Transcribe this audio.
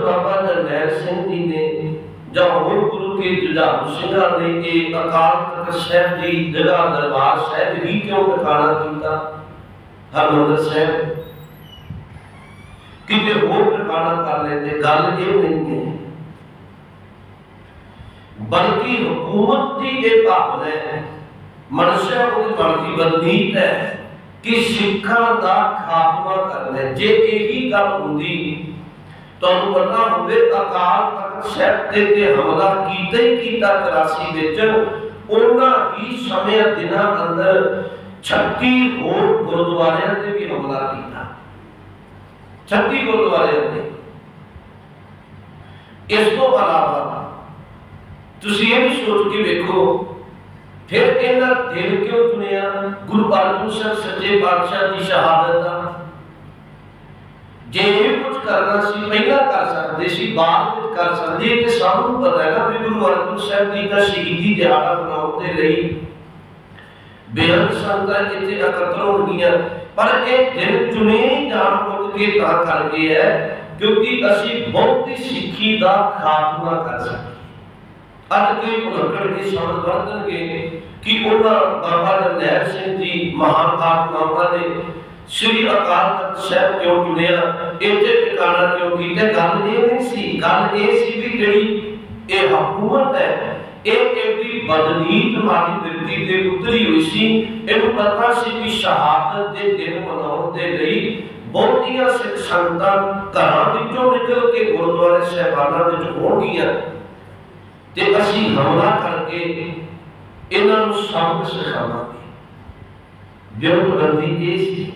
ਬਾਬਾ ਜਰਨੈਲ ਸਿੰਘ ਜੀ ਨੇ ਜਾਂ ਹੋਰ ਗੁਰੂ ਕੇ ਜੁਝਾਰੂ ਸਿੰਘਾਂ ਨੇ ਇਹ ਅਕਾਲ ਤਖਤ ਸਾਹਿਬ ਦੀ ਜਗ੍ਹਾ ਦਰਬਾਰ ਸਾਹਿਬ ਹੀ ਕਿਉਂ ਟਿਕਾਣਾ ਕੀਤਾ? ਹਰਮੰਦਰ ਸਾਹਿਬ। ਕਿਤੇ ਹੋਰ ਟਿਕਾਣਾ ਕਰ ਲੈਂਦੇ ਗੱਲ ਇਹ ਨਹੀਂ ਹੈ। ਬਲਕਿ ਹਕੂਮਤ ਦੀ ਇਹ ਭਾਵਨਾ ਹੈ, ਮਨੁੱਖਿਆ ਉਹਦੀ ਬਣਦੀ ਬਦਨੀਤ ਹੈ ਕਿ ਸਿੱਖਾਂ ਦਾ ਖਾਤਮਾ ਕਰਨਾ ਜੇ ਇਹੀ ਗੱਲ ਹੁੰਦੀ ਤੁਹਾਨੂੰ ਪਤਾ ਹੋਵੇ ਅਕਾਲ ਤਖਤ ਸਾਹਿਬ ਤੇ ਤੇ ਹਮਲਾ ਕੀਤਾ ਹੀ ਕੀਤਾ 83 ਵਿੱਚ। ਉਹਨਾਂ ਹੀ ਸਮਿਆਂ ਦਿਨਾਂ ਅੰਦਰ 36 ਹੋਰ ਗੁਰਦੁਆਰਿਆਂ ਤੇ ਵੀ ਹਮਲਾ ਕੀਤਾ। 36 ਗੁਰਦੁਆਰਿਆਂ ਤੇ। ਇਸ ਤੋਂ ਇਲਾਵਾ ਤੁਸੀਂ ਇਹ ਵੀ ਸੋਚ ਕੇ ਵੇਖੋ, ਫਿਰ ਇਹਨਾਂ ਦਿਲ ਕਿਉਂ ਚੁਣਿਆ? ਗੁਰੂ ਅਰਜਨ ਸਾਹਿਬ ਸੱਚੇ ਪਾਤਸ਼ਾਹ ਦੀ ਸ਼ਹਾਦਤ ਦਾ। ਜੇ ਕਰਨਾ ਸੀ ਪਹਿਲਾਂ ਕਰ ਸਕਦੇ ਸੀ ਬਾਅਦ ਵਿੱਚ ਕਰ ਸਕਦੇ ਤੇ ਸਭ ਨੂੰ ਪਤਾ ਹੈ ਵੀ ਗੁਰੂ ਅਰਜਨ ਸਾਹਿਬ ਜੀ ਦਾ ਸ਼ਹੀਦੀ ਦਿਹਾੜਾ ਮਨਾਉਣ ਦੇ ਲਈ ਬੇਅੰਤ ਸੰਗਤਾਂ ਇੱਥੇ ਇਕੱਤਰ ਹੋਣਗੀਆਂ। ਪਰ ਇਹ ਦਿਨ ਚੁਣੇ ਜਾਣ ਬੁੱਝ ਕੇ ਤਾਂ ਕਰ ਹੈ, ਕਿਉਂਕਿ ਅਸੀਂ ਬਹੁਤੀ ਸਿੱਖੀ ਦਾ ਖਾਤਮਾ ਕਰ ਸਕੀਏ ਅੱਜ ਕੋਈ ਭੁਲੱਕੜ ਦੀ ਸਮਝ ਵਰਤਣਗੇ ਕਿ ਉਹਨਾਂ ਬਾਬਾ ਜਰਨੈਲ ਸਿੰਘ ਜੀ ਮਹਾਨ ਆਤਮਾਵਾਂ ਨੇ ਸ੍ਰੀ ਅਕਾਲ ਤਖਤ ਸਾਹਿਬ ਕਿਉਂ ਚੁਣਿਆ? ਇੱਥੇ ਟਿਕਾਣਾ ਕਿਉਂ ਕੀਤਾ? ਗੱਲ ਇਹ ਨਹੀਂ ਸੀ, ਗੱਲ ਇਹ ਸੀ ਵੀ ਜਿਹੜੀ ਇਹ ਹਕੂਮਤ ਹੈ, ਇਹ ਇਹਦੀ ਬਦਨੀਤ ਮਾਰੀ ਬਿਰਤੀ ਤੇ ਉਤਰੀ ਹੋਈ ਸੀ। ਇਹਨੂੰ ਪਤਾ ਸੀ ਕਿ ਸ਼ਹਾਦਤ ਦੇ ਦਿਨ ਮਨਾਉਣ ਦੇ ਲਈ ਬਹੁਤੀਆਂ ਸਿੱਖ ਸੰਗਤਾਂ ਘਰਾਂ ਵਿੱਚੋਂ ਨਿਕਲ ਕੇ ਗੁਰਦੁਆਰੇ ਸਾਹਿਬਾਨਾਂ ਵਿੱਚ ਹੋਣਗੀਆਂ। ਤੇ ਅਸੀਂ ਹਮਲਾ ਕਰਕੇ ਇਹਨਾਂ ਨੂੰ ਸਬਕ ਸਿਖਾਵਾਂਗੇ। ਵਿਉਂਤ ਬੰਦੀ ਇਹ ਸੀ।